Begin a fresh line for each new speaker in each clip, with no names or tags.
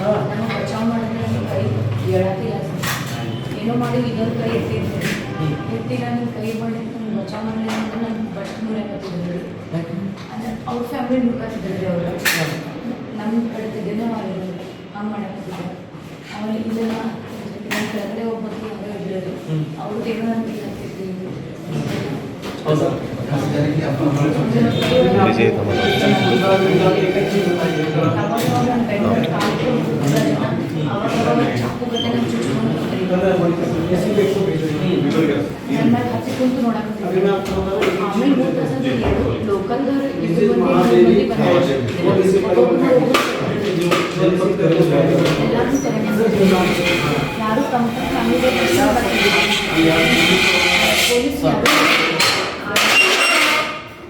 ನಮ್ಮ ಬಚಾವ್ ಮಾಡಿದ್ರೆ ನನ್ನ ಕೈ ಹೇಳತ್ತಿಲ್ಲ ಸರ್ ಏನೋ ಮಾಡಿ ಇದೊಂದು ಕೈ ಎತ್ತಿದ್ದೆ ಎತ್ತಿಲ್ಲ ನನ್ನ ಕೈ ಮಾಡಿ ನನ್ನ ಬಚಾವ್ ಮಾಡಲಿಲ್ಲ ಅಂದ್ರೆ ನನ್ನ ಬಟ್ ನೂರ ಎಂಬತ್ತಿದ್ರು ಅಂದ್ರೆ ಅವ್ರ ಫ್ಯಾಮಿಲಿ ನುಗ್ಗಾತಿದ್ರು ಅವರು ನಮ್ಮ ಕಡೆ ಅವರು ಹಂಗೆ ಮಾಡಕತ್ತಿದ್ರು ಅವನಿಗೆ ಇದನ್ನ ನನ್ನ ಕೆಳಗಡೆ ಒಬ್ಬಕ್ಕೆ ಯಾರೋ ಇದ್ರು ಅವ್ರು ಏನೋ ನನಗೆ ಹೇಳ್ತಿದ್ರು
ಹೌದಾ
ವಿಜಯ್ ಕಮಲ
ಯಾರು ಕಂಪ್ನಿ ಪೊಲೀಸ್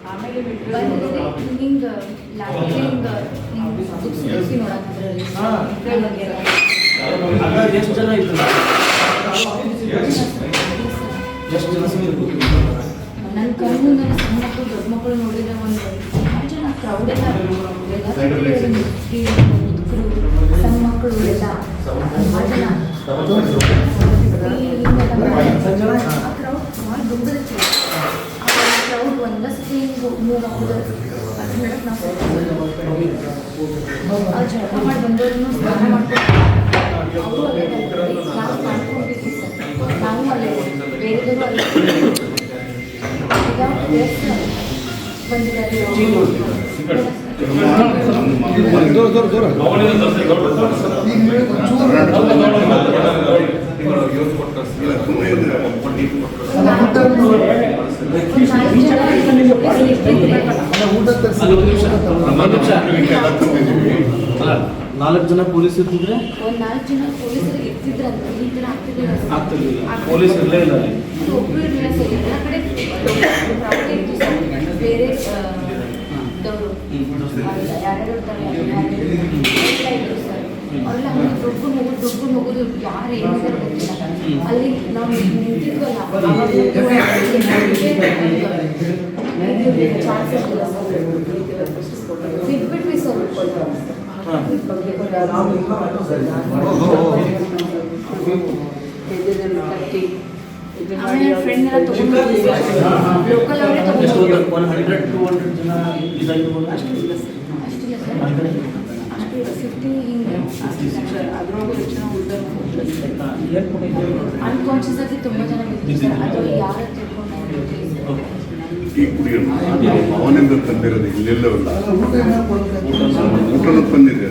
ಆಮೇಲೆ ಬಂದಿದೆ ಹಿಂಗೆ ಲಾಸ್ಟ್ ಹಿಂಗೆ ಹಿಂಗೆ ಸುತ್ತಿಸಿ ನೋಡತ್ತಿದ್ರಲ್ಲಿ
ಅದ್ರಾಗ ಎಷ್ಟು ಜನ ಇದ್ರು? ಎಷ್ಟು ಜನ ಸೇರಿದ್ರು
ನನ್ನ ಕಣ್ಣು ನನ್ನ ಸಣ್ಣ ಮಕ್ಕಳು ದೊಡ್ಡ ಮಕ್ಕಳು ನೋಡಿದ್ರೆ ಒಂದು ಜನ ಕ್ರೌಡ್ ಎಲ್ಲ ಸಣ್ಣ ಮಕ್ಕಳು ಎಲ್ಲ ಕ್ರೌಡ್ ಒಂದ ಸತಿ ಅದು ಹೇಳಕ್ ನಾವು ಆ ಜಳಕ ಮಾಡಿ ಬಂದವ್ರನ್ನು ಸ್ನಾನ ಮಾಡ್ಕೊಂಡು ಅವರು
ನಾಲ್ಕು ಜನ ಪೊಲೀಸ್ ಇರ್ತಿದ್ರೆ
ಒಂದ್ ನಾಲ್ಕು ಜನ ಪೊಲೀಸರು ಇರ್ತಿದ್ರಂತ ಈ ಆಗ್ತಿರ್ಲಿಲ್ಲ.
ಆಗ್ತಿರ್ಲಿಲ್ಲ ಪೊಲೀಸ್ ಇರಲೇ ಇಲ್ಲ ಅಲ್ಲಿ
ಇರ್ಲಿಲ್ಲ ಸರ್ ಎಲ್ಲ ಕಡೆ crowd ಇತ್ತು ಸರ್. ಬೇರೆ ಆ, ದವ್ರು ಅಲ್ಲ, ಯಾರ್ಯಾರು ಇರ್ತಾರೆ ಎಲ್ಲ ಇದ್ರು ಸರ್ ಅವರೆಲ್ಲ ಹಂಗೆ ದುಡ್ಡು ಹೋಗುದು ದುಡ್ಡು ಹೋಗುದು ಯಾರು ಏನು ಸರ್ ಗೊತ್ತಿಲ್ಲ ಅಲ್ಲಿ ನಾವು ನಿಂತಿದ್ವಲ್ಲ ಚಾನ್ಸ್ ಸರ್ ಫಿಫ್ಟಿ ಹಿಂಗೆ
ಏರ್ಪೋರ್ಟ್ ಇದೆ
ಅನ್ಕಾನ್ಶಿಯಸ್ ಆಗಿ ತುಂಬ ಜನ ಬಿದ್ದು ಸರ್ ಅದು ಯಾರು ತಿಳ್ಕೊಂಡು
ಈ ಕುಡಿಯೋದು ಅವನಿಂದ ತಂದಿರೋದು ಇಲ್ಲೆಲ್ಲವಲ್ಲ ಊಟನ ತಂದಿದೆ.